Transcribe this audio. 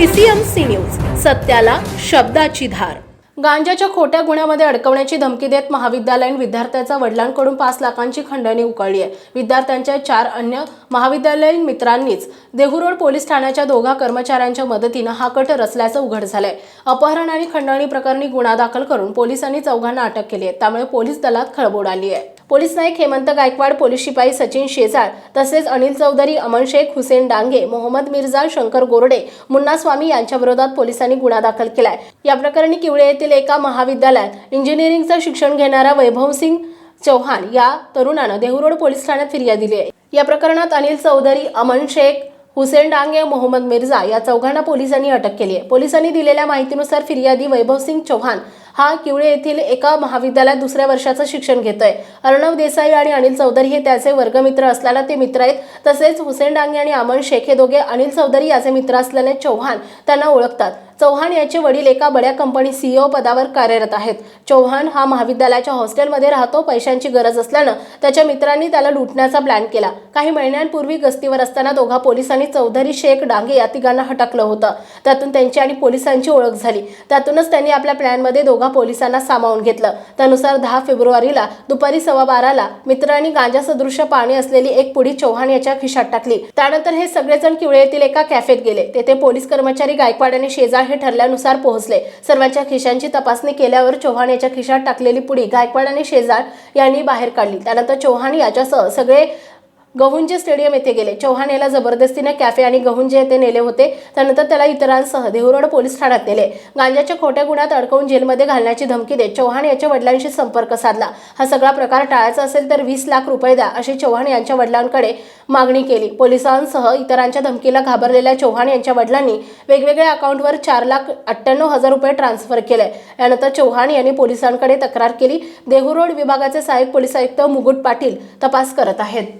PCMC news सत्याला शब्दाची धार. गांजाच्या खोट्या गुन्ह्यामध्ये अडकवण्याची धमकी देत महाविद्यालयीन विद्यार्थ्याचा वडिलांकडून पाच लाखांची खंडणी उकळली आहे. विद्यार्थ्यांच्या चार अन्य महाविद्यालयीन मित्रांनीच देहूरोड पोलीस ठाण्याच्या दोघा कर्मचाऱ्यांच्या मदतीनं हा कट रचल्याचं उघड झालंय. अपहरण आणि खंडणी प्रकरणी गुन्हा दाखल करून पोलिसांनी चौघांना अटक केली आहे. त्यामुळे पोलीस दलात खळबोड आली आहे. पोलीस नाईक हेमंत गायकवाड पोलीस शिपाई सचिन शेजाळ तसेच अनिल चौधरी अमन शेख हुसेन डांगे मोहम्मद मिर्झा शंकर गोरडे मुन्ना स्वामी यांच्या विरोधात पोलिसांनी गुन्हा दाखल केलाय. या प्रकरणी किवळे येथील एका महाविद्यालयात इंजिनिअरिंगचं शिक्षण घेणारा वैभव सिंग चौहान या तरुणानं देहूरोड पोलीस ठाण्यात फिर्याद दिली आहे. या प्रकरणात अनिल चौधरी अमन शेख हुसेन डांगे मोहम्मद मिर्झा या चौघांना पोलिसांनी अटक केली आहे. पोलिसांनी दिलेल्या माहितीनुसार फिर्यादी वैभवसिंग चौहान हा किवळे येथील एका महाविद्यालयात दुसऱ्या वर्षाचं शिक्षण घेतोय. अर्णव देसाई आणि अनिल चौधरी हे त्याचे वर्गमित्र असल्याला ते मित्र आहेत. तसेच हुसेन डांगे आणि अमन शेख हे दोघे अनिल चौधरी याचे मित्र असल्याने चौहान त्यांना ओळखतात. चौहान याचे वडील एका बड्या कंपनी सीईओ पदावर कार्यरत आहेत. चौहान हा महाविद्यालयाच्या हॉस्टेलमध्ये राहतो पैशांची गरज असल्यानं त्याच्या मित्रांनी त्याला लुटण्याचा प्लॅन केला. काही महिन्यांपूर्वी गस्तीवर असताना दोघा पोलिसांनी चौधरी शेख डांगे या तिघांना हटकलं होतं. त्यातून त्यांची आणि पोलिसांची ओळख झाली. त्यातूनच त्यांनी आपल्या प्लॅनमध्ये दोघा पोलिसांना सामावून घेतलं. त्यानुसार दहा फेब्रुवारीला दुपारी सव्वा बाराला मित्रांनी गांजा सदृश पाणी असलेली एक पुडी चौहान याच्या खिशात टाकली. त्यानंतर हे सगळेजण किवळे येथील एका कॅफेत गेले. तेथे पोलीस कर्मचारी गायकवाड आणि शेजार हे ठरल्यानुसार पोहोचले. सर्वांच्या खिशांची तपासणी केल्यावर चौहान याच्या खिशात टाकलेली पुडी गायकवाड आणि शेजार यांनी बाहेर काढली. त्यानंतर चौहान याच्यासह सगळे गहुंजे स्टेडियम येथे गेले. चौहान याला जबरदस्तीने कॅफे आणि गहुंजे येथे नेले होते. त्यानंतर त्याला इतरांसह देहुरोड पोलीस ठाण्यात नेले. गांजाच्या खोट्या गुन्ह्यात अडकवून जेलमध्ये घालण्याची धमकी देत चौहान याच्या वडिलांशी संपर्क साधला. हा सगळा प्रकार टाळायचा असेल तर वीस लाख रुपये द्या अशी चौहान यांच्या वडिलांकडे मागणी केली. पोलिसांसह इतरांच्या धमकीला घाबरलेल्या चौहान यांच्या वडिलांनी वेगवेगळ्या अकाउंटवर चार लाख अठ्ठ्याण्णव हजार रुपये ट्रान्सफर केले. यानंतर चौहान यांनी पोलिसांकडे तक्रार केली. देहुरोड विभागाचे सहाय्यक पोलीस आयुक्त मुकुट पाटील तपास करत आहेत.